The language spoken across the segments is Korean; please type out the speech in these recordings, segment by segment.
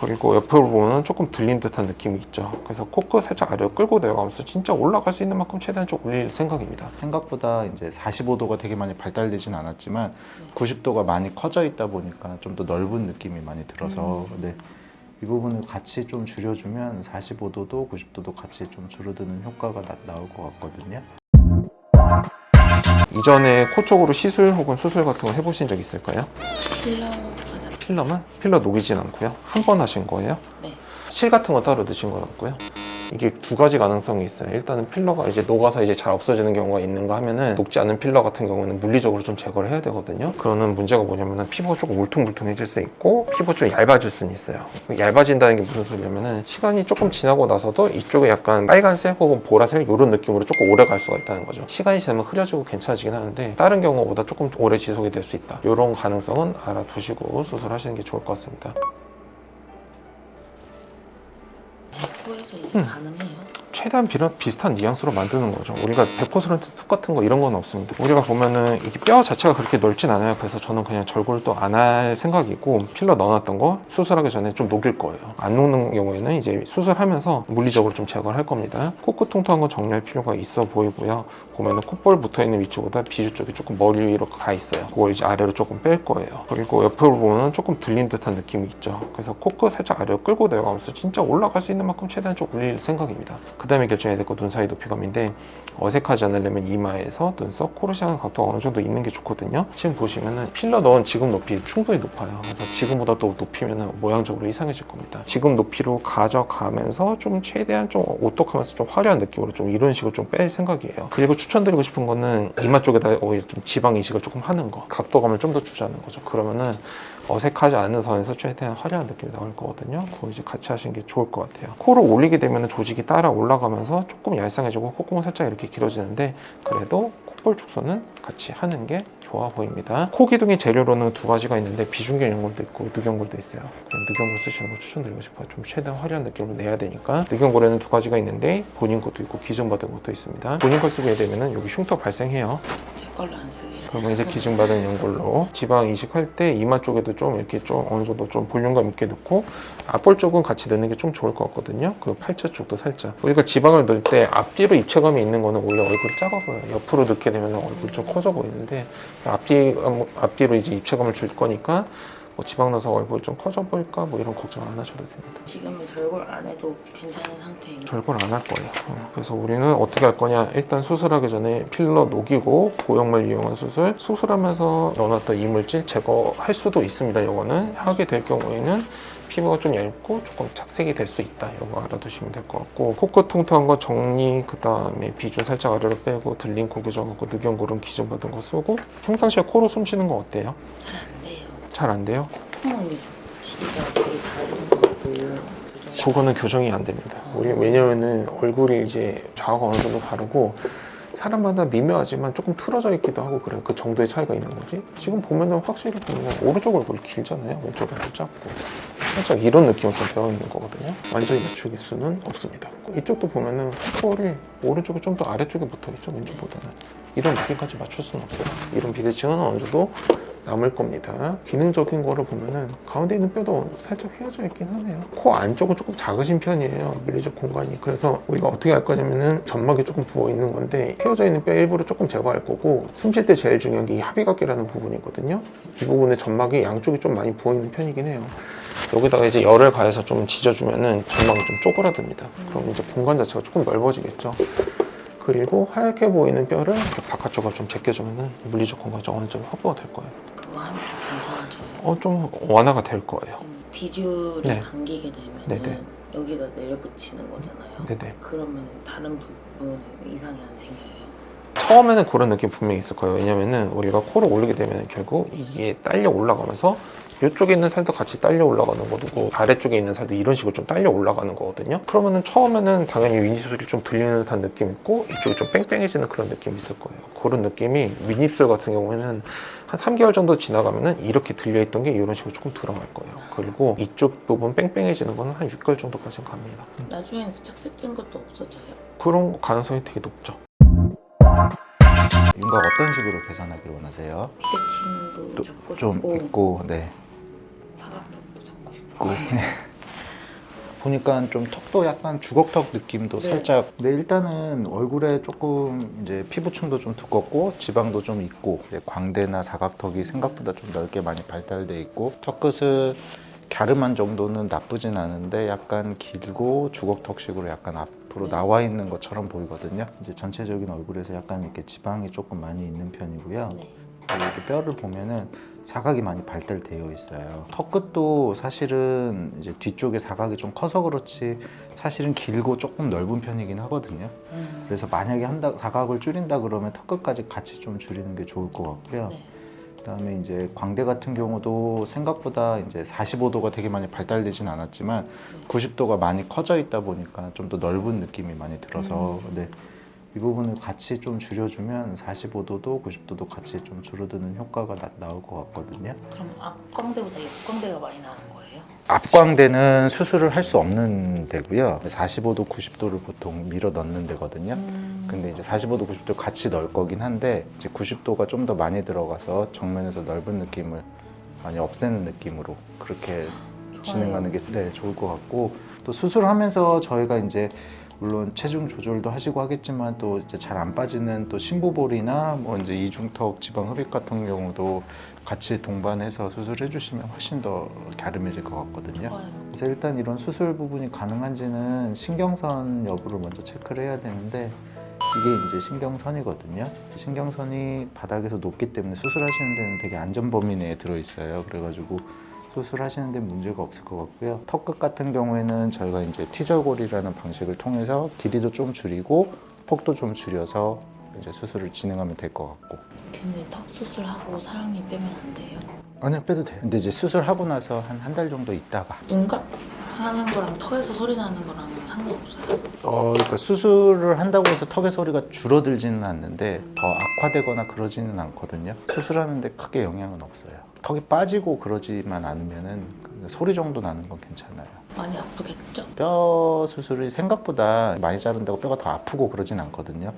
그리고 옆으로 보면 조금 들린 듯한 느낌이 있죠. 그래서 코끝 살짝 아래로 끌고 내려가면서 진짜 올라갈 수 있는 만큼 최대한 좀 올릴 생각입니다. 생각보다 이제 45도가 되게 많이 발달되진 않았지만 90도가 많이 커져 있다 보니까 좀 더 넓은 느낌이 많이 들어서 네. 이 부분을 같이 좀 줄여주면 45도도 90도도 같이 좀 줄어드는 효과가 나, 나올 것 같거든요. 이전에 코 쪽으로 시술 혹은 수술 같은 거 해보신 적 있을까요? 받아. 필러만? 필러 녹이진 않고요. 한 번 하신 거예요? 네. 실 같은 거 따로 넣으신 건 없고요. 이게 두 가지 가능성이 있어요. 일단은 필러가 이제 녹아서 이제 잘 없어지는 경우가 있는가 하면은 녹지 않은 필러 같은 경우는 물리적으로 좀 제거를 해야 되거든요. 그러는 문제가 뭐냐면은 피부가 조금 울퉁불퉁해질 수 있고 피부가 좀 얇아질 수는 있어요. 얇아진다는 게 무슨 소리냐면은 시간이 조금 지나고 나서도 이쪽에 약간 빨간색 혹은 보라색 이런 느낌으로 조금 오래 갈 수가 있다는 거죠. 시간이 지나면 흐려지고 괜찮아지긴 하는데 다른 경우보다 조금 오래 지속이 될 수 있다. 이런 가능성은 알아두시고 수술하시는 게 좋을 것 같습니다. 제 코에서 이게 음. 최대한 비슷, 비슷한 뉘앙스로 만드는 거죠. 우리가 100% 똑같은 거 이런 건 없습니다. 우리가 보면은 이게 뼈 자체가 그렇게 넓진 않아요. 그래서 저는 그냥 절골 또안할 생각이고 필러 넣어놨던 거 수술하기 전에 좀 녹일 거예요. 안 녹는 경우에는 이제 수술하면서 물리적으로 좀 제거를 할 겁니다. 코끝 통통한 건 정리할 필요가 있어 보이고요. 보면은 콧볼 붙어 있는 위치보다 비주 쪽이 조금 머리 위로 가 있어요. 그걸 이제 아래로 조금 뺄 거예요. 그리고 옆으로 보면 조금 들린 듯한 느낌이 있죠. 그래서 코끝 살짝 아래로 끌고 내려가면서 진짜 올라갈 수 있는 만큼 최대한 좀 올릴 생각입니다. 그 다음 에 결정해야 될거눈 사이 높이감인데 어색하지 않으려면 이마에서 눈썹, 코를 향한 각도가 어느 정도 있는 게 좋거든요. 지금 보시면은 필러 넣은 지금 높이 충분히 높아요. 그래서 지금보다 또 높이면 모양적으로 이상해질 겁니다. 지금 높이로 가져가면서 좀 최대한 좀 오똑하면서 좀 화려한 느낌으로 좀 이런 식으로 좀 뺄 생각이에요. 그리고 추천드리고 싶은 거는 이마 쪽에다 오히려 좀 지방 이식을 조금 하는 거, 각도감을 좀 더 주자는 거죠. 그러면은 어색하지 않은 선에서 최대한 화려한 느낌이 나올 거거든요. 그거 이제 같이 하시는 게 좋을 것 같아요. 코를 올리게 되면 조직이 따라 올라가면서 조금 얄쌍해지고 콧구멍 살짝 이렇게 길어지는데 그래도 콧볼 축소는 같이 하는 게 좋아 보입니다. 코 기둥의 재료로는 두 가지가 있는데 비중경 연골도 있고 늑연골도 있어요. 그냥 늑연골 쓰시는 거 추천드리고 싶어요. 좀 최대한 화려한 느낌으로 내야 되니까 늑연골에는 두 가지가 있는데 본인 것도 있고 기증받은 것도 있습니다. 본인 거 쓰게 되면 여기 흉터 발생해요. 제 걸로 안 쓰기로. 그러면 이제 기증받은 연골로 지방 이식할 때 이마 쪽에도 좀 이렇게 좀 어느 정도 좀 볼륨감 있게 넣고 앞볼 쪽은 같이 넣는 게 좀 좋을 것 같거든요. 그 팔자 쪽도 살짝. 우리가 지방을 넣을 때 앞뒤로 입체감이 있는 거는 오히려 얼굴이 작아 보여요. 옆으로 넣게 되면 얼굴이 좀 커져 보이는데 앞뒤 앞뒤로 이제 입체감을 줄 거니까 뭐 지방 넣어서 얼굴 좀 커져 보일까 뭐 이런 걱정 안 하셔도 됩니다. 지금은 절골 안 해도 괜찮은 상태인 거. 절골 안 할 거예요. 어, 그래서 우리는 어떻게 할 거냐? 일단 수술하기 전에 필러 녹이고 보형물 이용한 수술, 수술하면서 넣어놨던 이물질 제거할 수도 있습니다. 이거는 하게 될 경우에는 피부가 좀 얇고 조금 착색이 될 수 있다. 이거 알아두시면 될 것 같고 코끝 통통한 거 정리, 그 다음에 비중 살짝 아래로 빼고 들린 코 교정하고 늑연골은 기준 받은 거 쓰고 평상시에 코로 숨 쉬는 거 어때요? 잘안 돼요. 잘 안 돼요? 콧구멍이 지가 되게 다른 것 같고 교정. 그거는 교정이 안 됩니다. 우리 왜냐면은 얼굴이 이제 좌우가 어느 정도 다르고 사람마다 미묘하지만 조금 틀어져 있기도 하고 그래요. 그 정도의 차이가 있는 거지. 지금 보면은 확실히 보면 오른쪽 얼굴이 길잖아요. 왼쪽 얼굴 작고 살짝 이런 느낌으로 좀 되어 있는 거거든요. 완전히 맞추길 수는 없습니다. 이쪽도 보면은 콧볼이 오른쪽이 좀 더 아래쪽에 붙어 있죠. 왼쪽보다는 이런 느낌까지 맞출 수는 없어요. 이런 비대칭은 어느 정도 남을 겁니다. 기능적인 거를 보면은 가운데 있는 뼈도 살짝 휘어져 있긴 하네요. 코 안쪽은 조금 작으신 편이에요. 밀리적 공간이. 그래서 우리가 어떻게 할 거냐면은 점막이 조금 부어 있는 건데 휘어져 있는 뼈 일부를 조금 제거할 거고 숨 쉴 때 제일 중요한 게 이 합의각계라는 부분이거든요. 이 부분에 점막이 양쪽이 좀 많이 부어 있는 편이긴 해요. 여기다가 이제 열을 가해서 좀 지져주면은 점막이 좀 쪼그라듭니다. 그럼 이제 공간 자체가 조금 넓어지겠죠. 그리고 하얗게 보이는 뼈를 이렇게 바깥쪽으로 좀 제껴주면은 물리적 공간이 어느 정도 확보가 될 거예요. 그거 하면 좀 괜찮아져요. 어, 좀 완화가 될 거예요. 음, 비주를 네. 당기게 되면 네네. 여기다 내려붙이는 거잖아요. 네네. 그러면 다른 부분에 이상이 안 생겨요. 처음에는 그런 느낌 분명히 있을 거예요. 왜냐면은 우리가 코를 올리게 되면 결국 이게 딸려 올라가면서 이쪽에 있는 살도 같이 딸려 올라가는 거고 아래쪽에 있는 살도 이런 식으로 좀 딸려 올라가는 거거든요. 그러면은 처음에는 당연히 윗입술이 좀 들리는 듯한 느낌 있고 이쪽이 좀 뺑뺑해지는 그런 느낌이 있을 거예요. 그런 느낌이 윗입술 같은 경우에는 한 3개월 정도 지나가면은 이렇게 들려있던 게 이런 식으로 조금 들어갈 거예요. 그리고 이쪽 부분 뺑뺑해지는 거는 한 6개월 정도까지는 갑니다. 나중에는 그 착색된 것도 없어져요. 그런 가능성이 되게 높죠. 윤곽 어떤 식으로 개선하기를 원하세요? 비대칭도 또 잡고 좀 싶고 있고 네. 있고 보니까 좀 턱도 약간 주걱턱 느낌도 네. 살짝. 근데 일단은 얼굴에 조금 이제 피부층도 좀 두껍고 지방도 좀 있고 이제 광대나 사각턱이 생각보다 좀 넓게 많이 발달돼 있고 턱 끝은 갸름한 정도는 나쁘진 않은데 약간 길고 주걱턱식으로 약간 앞으로 네. 나와 있는 것처럼 보이거든요. 이제 전체적인 얼굴에서 약간 이렇게 지방이 조금 많이 있는 편이고요. 네. 이렇게 뼈를 보면은 사각이 많이 발달되어 있어요. 턱끝도 사실은 이제 뒤쪽에 사각이 좀 커서 그렇지 사실은 길고 조금 넓은 편이긴 하거든요. 음. 그래서 만약에 한다 사각을 줄인다 그러면 턱끝까지 같이 좀 줄이는 게 좋을 것 같고요. 네. 그다음에 이제 광대 같은 경우도 생각보다 이제 45도가 되게 많이 발달되진 않았지만 90도가 많이 커져 있다 보니까 좀 더 넓은 느낌이 많이 들어서 네. 이 부분을 같이 좀 줄여주면 45도도 90도도 같이 좀 줄어드는 효과가 나, 나올 것 같거든요. 그럼 앞광대보다 옆광대가 많이 나는 거예요? 앞광대는 수술을 할 수 없는 데고요. 45도, 90도를 보통 밀어 넣는 데거든요. 음. 근데 이제 45도, 90도 같이 넣을 거긴 한데 이제 90도가 좀 더 많이 들어가서 정면에서 넓은 느낌을 많이 없애는 느낌으로 그렇게 좋아요. 진행하는 게 네, 좋을 것 같고 또 수술하면서 저희가 이제 물론 체중 조절도 하시고 하겠지만 또 이제 잘 안 빠지는 또 심부볼이나 뭐 이제 이중턱 지방 흡입 같은 경우도 같이 동반해서 수술해 주시면 훨씬 더 갸름해질 것 같거든요. 그래서 일단 이런 수술 부분이 가능한지는 신경선 여부를 먼저 체크를 해야 되는데 이게 이제 신경선이거든요. 신경선이 바닥에서 높기 때문에 수술하시는 데는 되게 안전 범위 내에 들어 있어요. 그래가지고 수술하시는 데 문제가 없을 것 같고요. 턱끝 같은 경우에는 저희가 이제 티절골이라는 방식을 통해서 길이도 좀 줄이고 폭도 좀 줄여서 이제 수술을 진행하면 될 것 같고. 근데 턱 수술하고 사랑니 빼면 안 돼요? 아니요, 빼도 돼요. 근데 이제 수술하고 나서 한 한 달 정도 있다가 눈각 하는 거랑 턱에서 소리 나는 거랑 어, 그러니까 수술을 한다고 해서 턱의 소리가 줄어들지는 않는데 더 악화되거나 그러지는 않거든요. 수술하는데 크게 영향은 없어요. 턱이 빠지고 그러지만 않으면은 그 소리 정도 나는 건 괜찮아요. 많이 아프겠죠? 뼈 수술이 생각보다 많이 자른다고 뼈가 더 아프고 그러진 않거든요.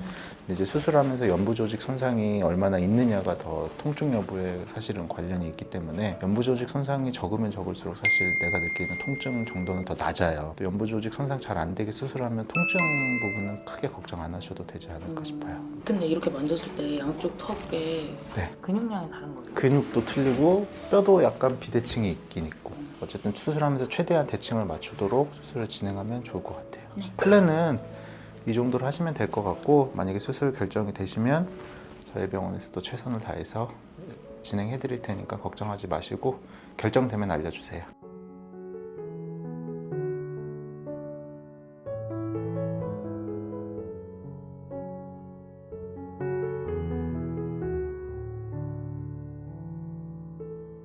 이제 수술하면서 연부 조직 손상이 얼마나 있느냐가 더 통증 여부에 사실은 관련이 있기 때문에 연부 조직 손상이 적으면 적을수록 사실 내가 느끼는 통증 정도는 더 낮아요. 또 연부 조직 손상 잘 안 되게 수술하면 통증 부분은 크게 걱정 안 하셔도 되지 않을까 싶어요. 근데 이렇게 만졌을 때 양쪽 턱에 네. 근육량이 다른 거예요? 근육도 틀리고 뼈도 약간 비대칭이 있긴 있고 어쨌든 수술하면서 최대한 대칭을 맞추도록 수술을 진행하면 좋을 것 같아요. 네. 플랜은 이 정도로 하시면 될 것 같고 만약에 수술 결정이 되시면 저희 병원에서도 최선을 다해서 진행해 드릴 테니까 걱정하지 마시고 결정되면 알려주세요.